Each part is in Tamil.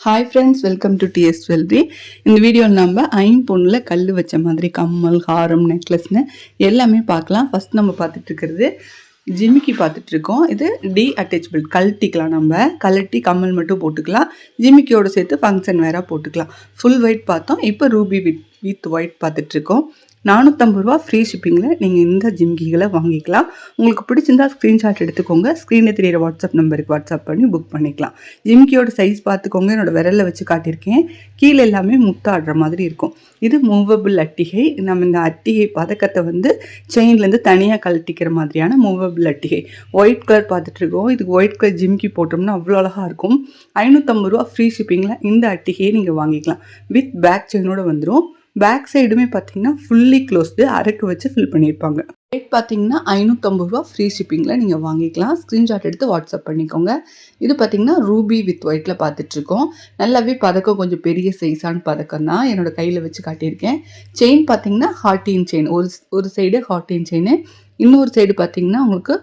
Hi friends welcome to TS வெல்வி இந்த வீடியோவில் நம்ம ஐம்பொண்ணில் கல் வச்ச மாதிரி கம்மல் ஹாரம் நெக்லஸ்னு எல்லாமே பார்க்கலாம். ஃபர்ஸ்ட் நம்ம பார்த்துட்டு இருக்கிறது ஜிமிக்கி பார்த்துட்ருக்கோம் இது டி அட்டாச்சபிள் கழட்டிக்கலாம் நம்ம. கழட்டி கம்மல் மட்டும் போட்டுக்கலாம். ஜிமிக்கியோட சேர்த்து ஃபங்க்ஷன் வேற போட்டுக்கலாம். ஃபுல் ஒயிட் பார்த்தோம். இப்போ ரூபி வித் வித் ஒயிட் பார்த்துட்ருக்கோம் நானூற்றம்பது ரூபா ஃப்ரீ ஷிப்பிங்கில் நீங்கள் இந்த ஜிம்கிகளை வாங்கிக்கலாம். உங்களுக்கு பிடிச்சிருந்தா ஸ்க்ரீன்ஷாட் எடுத்துக்கோங்க. ஸ்க்ரீனில் தெரியிற வாட்ஸ்அப் நம்பருக்கு வாட்ஸ்அப் பண்ணி புக் பண்ணிக்கலாம். ஜிம்கியோட சைஸ் பார்த்துக்கோங்க. என்னோட விரலில் வச்சு காட்டியிருக்கேன். கீழே எல்லாமே முத்தாடுற மாதிரி இருக்கும். இது மூவபிள் அட்டிகை. நம்ம இந்த அட்டிகை பதக்கத்தை வந்து செயின்லேருந்து தனியாக கழட்டிக்கிற மாதிரியான மூவபிள் அட்டிகை. ஒயிட் கலர் பார்த்துட்ருக்கோம் இதுக்கு ஒயிட் கலர் ஜிம்கி போட்டோம்னா அவ்வளோ அழகாக இருக்கும். ஐநூற்றம்பது ரூபா ஃப்ரீ ஷிப்பிங்கில் இந்த அட்டிகையை நீங்கள் வாங்கிக்கலாம். வித் பேக் செயினோட வந்துடும் பேக் சைடுமே பார்த்தீங்கன்னா ஃபுல்லி க்ளோஸ்டு அரைக்கு வச்சு ஃபில் பண்ணியிருப்பாங்க ரேட் பார்த்தீங்கன்னா ஐநூற்றம்பது ரூபா ஃப்ரீ ஷிப்பிங்கில் நீங்கள் வாங்கிக்கலாம். ஸ்க்ரீன்ஷாட் எடுத்து வாட்ஸ்அப் பண்ணிக்கோங்க. இது பார்த்தீங்கன்னா ரூபி வித் ஒயிட்டில் பார்த்துட்ருக்கோம் நல்லாவே பதக்கம் கொஞ்சம் பெரிய சைஸான பதக்கம் தான். என்னோட கையில் வச்சு காட்டியிருக்கேன். செயின் பார்த்தீங்கன்னா ஹாட்டின் செயின் ஒரு ஒரு சைடு ஹாட்டின் செயின் இன்னொரு சைடு பார்த்தீங்கன்னா உங்களுக்கு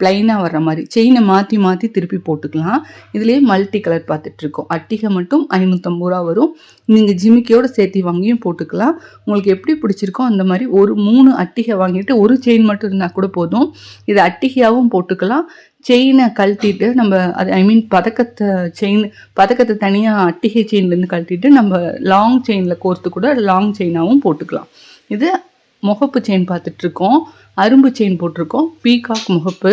ப்ளைனாக வர்ற மாதிரி செயினை மாற்றி மாற்றி திருப்பி போட்டுக்கலாம். இதுலேயே மல்டி கலர் பார்த்துட்ருக்கோம் அட்டிகை மட்டும் ஐநூற்றம்பது ரூபா வரும். நீங்கள் ஜிமிக்கியோட சேர்த்து வாங்கியும் போட்டுக்கலாம். உங்களுக்கு எப்படி பிடிச்சிருக்கோ அந்த மாதிரி ஒரு மூணு அட்டிகை வாங்கிட்டு ஒரு செயின் மட்டும் இருந்தால் கூட போதும். இது அட்டிகையாகவும் போட்டுக்கலாம். செயினை கழட்டிட்டு நம்ம அது ஐ மீன் பதக்கத்தை செயின் பதக்கத்தை தனியாக அட்டிகை செயின்லேருந்து கழட்டிட்டு நம்ம லாங் செயினில் கோர்த்து கூட லாங் செயினாகவும் போட்டுக்கலாம். இது முகப்பு செயின் பார்த்துட்ருக்கோம் அரும்பு செயின் போட்டிருக்கோம். பீகாக் முகப்பு.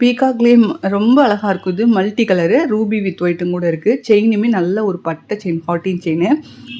பீகாக்லேயே ரொம்ப அழகாக இருக்கும். இது மல்டி கலரு ரூபி வித் ஒயிட்டும் கூட இருக்குது செயினுமே நல்ல ஒரு பட்டை செயின் ஃபார்ட்டின் செயின்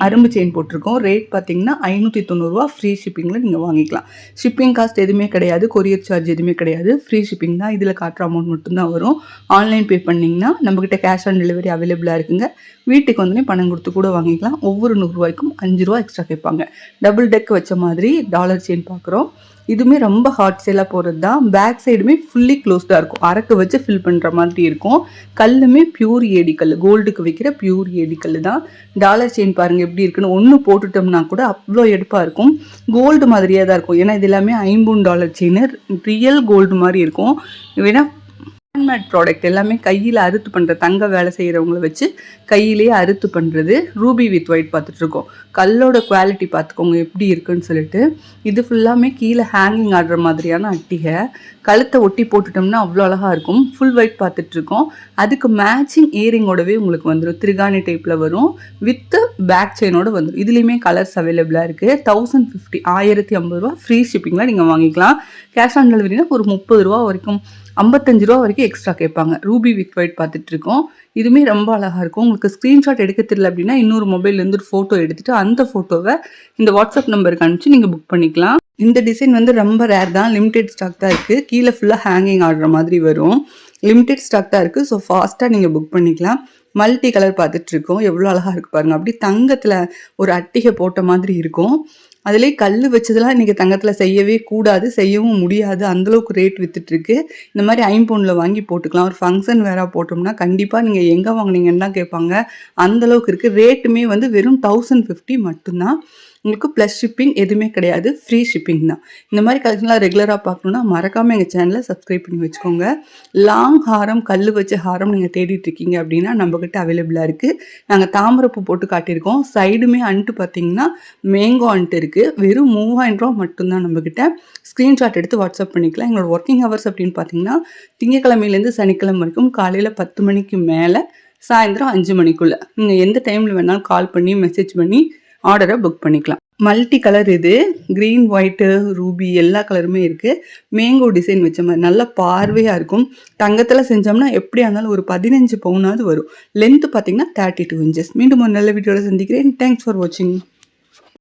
அரும்பு செயின் போட்டிருக்கோம். ரேட் பார்த்தீங்கன்னா ஐநூற்றி தொண்ணூறுரூவா ஃப்ரீ ஷிப்பிங்கில் நீங்கள் வாங்கிக்கலாம். ஷிப்பிங் காஸ்ட் எதுவுமே கிடையாது. கொரியர் சார்ஜ் எதுவுமே கிடையாது. ஃப்ரீ ஷிப்பிங் தான் இதில் காட்டுற அமௌண்ட் மட்டும்தான் வரும். ஆன்லைன் பே பண்ணிங்கன்னா நம்மக்கிட்ட கேஷ் ஆன் டெலிவரி அவைலபிளாக இருக்குங்க. வீட்டுக்கு வந்தோடனே பணம் கொடுத்து கூட வாங்கிக்கலாம். ஒவ்வொரு நூறுரூவாய்க்கும் அஞ்சு ரூபா எக்ஸ்ட்ரா கேட்பாங்க. டபுள் டெக் வச்ச மாதிரி டாலர் செயின் பார்க்குறோம். இதுவுமே ரொம்ப ஹாட் சேலாக போகிறது தான் பேக் சைடுமே ஃபுல்லி க்ளோஸ்டாக இருக்கும். அரக்கு வச்சு ஃபில் பண்ணுற மாதிரி இருக்கும். கல்லுமே பியூர் ஏடிக்கல் கோல்டுக்கு வைக்கிற பியூர் ஏடிக்கல் தான் டாலர் செயின் பாருங்கள் எப்படி இருக்குன்னு. ஒன்று போட்டுட்டோம்னா கூட அவ்வளோ எடுப்பாக இருக்கும். கோல்டு மாதிரியாக தான் இருக்கும். ஏன்னா இது எல்லாமே ஐம்பூன் டாலர் செயின் ரியல் கோல்டு மாதிரி இருக்கும். வேணால் ஹேண்ட்மேட் ப்ராடக்ட் எல்லாமே கையில் அறுத்து பண்ணுற தங்க வேலை செய்கிறவங்கள வச்சு கையிலேயே அறுத்து பண்ணுறது ரூபி வித் ஒயிட் பார்த்துட்ருக்கோம். கல்லோட குவாலிட்டி பார்த்துக்கோங்க எப்படி இருக்குன்னு சொல்லிட்டு. இது ஃபுல்லாமே கீழே ஹேங்கிங் ஆடுற மாதிரியான அட்டிகை. கழுத்தை ஒட்டி போட்டுட்டோம்னா அவ்வளோ அழகாக இருக்கும். ஃபுல் ஒயிட் பார்த்துட்ருக்கோம். அதுக்கு மேட்சிங் இயரிங்கோடவே உங்களுக்கு வந்துடும் திருகாணி டைப்பில் வரும். வித்து பேக் செயினோட வந்துடும் இதுலேயுமே கலர்ஸ் அவைலபிளாக இருக்குது தௌசண்ட் ஃபிஃப்டி ஆயிரத்தி ஐம்பது ரூபா ஃப்ரீ ஷிப்பிங்கில் நீங்கள் வாங்கிக்கலாம். கேஷ் ஆன் டெலிவரினா ஒரு முப்பது ரூபா வரைக்கும். ஐம்பத்தஞ்சு ரூபா வரைக்கும் எக்ஸ்ட்ரா கேட்பாங்க? ரூபி வித் ஒயிட் பார்த்துட்டு இருக்கோம் இதுவுமே ரொம்ப அழகாக இருக்கும். உங்களுக்கு ஸ்க்ரீன்ஷாட் எடுக்க தெரியல அப்படின்னா இன்னொரு மொபைல்லேருந்து ஒரு ஃபோட்டோ எடுத்துகிட்டு அந்த ஃபோட்டோவை இந்த வாட்ஸ்அப் நம்பருக்கு அனுப்பிச்சு நீங்கள் புக் பண்ணிக்கலாம். இந்த டிசைன் வந்து ரொம்ப ரேர் தான். லிமிடெட் ஸ்டாக் தான் இருக்குது கீழே ஃபுல்லாக ஹேங்கிங் ஆடுற மாதிரி வரும். லிமிடெட் ஸ்டாக் தான் இருக்குது ஸோ ஃபாஸ்ட்டாக நீங்கள் புக் பண்ணிக்கலாம். மல்டி கலர் பார்த்துட்டு இருக்கோம் எவ்வளோ அழகாக இருக்குது பாருங்கள் அப்படி தங்கத்தில் ஒரு அட்டிகை போட்ட மாதிரி இருக்கும். அதுலேயே கல் வச்சதெல்லாம் இன்றைக்கி தங்கத்தில் செய்யவே கூடாது செய்யவும் முடியாது. அந்தளவுக்கு ரேட் வித்துட்ருக்கு இந்த மாதிரி ஐம்பவுண்டில் வாங்கி போட்டுக்கலாம். ஒரு ஃபங்க்ஷன் வேற போட்டோம்னா கண்டிப்பாக நீங்கள் எங்கே வாங்கினீங்கன்னு தான் கேட்பாங்க. அந்தளவுக்கு இருக்குது ரேட்டுமே வந்து வெறும் தௌசண்ட் ஃபிஃப்டி மட்டும்தான். உங்களுக்கு ப்ளஸ் ஷிப்பிங் எதுவுமே கிடையாது. ஃப்ரீ ஷிப்பிங் தான். இந்த மாதிரி கலெக்ஷன்லாம் ரெகுலராக பார்க்கணுன்னா மறக்காமல் எங்கள் சேனலை சப்ஸ்கிரைப் பண்ணி வச்சுக்கோங்க. லாங் ஹாரம் கல் வச்ச ஹாரம் நீங்கள் தேடிட்டு இருக்கீங்க அப்படின்னா நம்மக்கிட்ட அவைலபிளாக இருக்குது நாங்கள் தாமரப்பூ போட்டு காட்டியிருக்கோம். சைடுமே அன்ட்டு பார்த்தீங்கன்னா மேங்கோ அன்ட்டு இருக்குது வெறும் மூவாயிரம் ரூபா மட்டும்தான் நம்மக்கிட்ட ஸ்க்ரீன்ஷாட் எடுத்து வாட்ஸ்அப் பண்ணிக்கலாம். எங்களோட ஒர்க்கிங் ஹவர்ஸ் அப்படின்னு பார்த்தீங்கன்னா திங்கக்கிழமையிலேருந்து சனிக்கிழமை வரைக்கும் காலையில் பத்து மணிக்கு மேலே சாயந்தரம் அஞ்சு மணிக்குள்ளே. நீங்கள் எந்த டைமில் வேணாலும் கால் பண்ணி மெசேஜ் பண்ணி ஆர்டரை புக் பண்ணிக்கலாம். மல்டி கலர் இது. க்ரீன் ஒயிட்டு ரூபி எல்லா கலருமே இருக்குது மேங்கோ டிசைன் வச்ச மாதிரி நல்ல பார்வையாக இருக்கும். தங்கத்தில் செஞ்சோம்னா எப்படியா இருந்தாலும் ஒரு பதினஞ்சு பவுனாவது வரும். லென்த்து பார்த்தீங்கன்னா தேர்ட்டி டூ இன்ச்சஸ் மீண்டும் ஒரு நல்ல வீடியோவில் சந்திக்கிறேன். தேங்க்ஸ் ஃபார் வாட்சிங்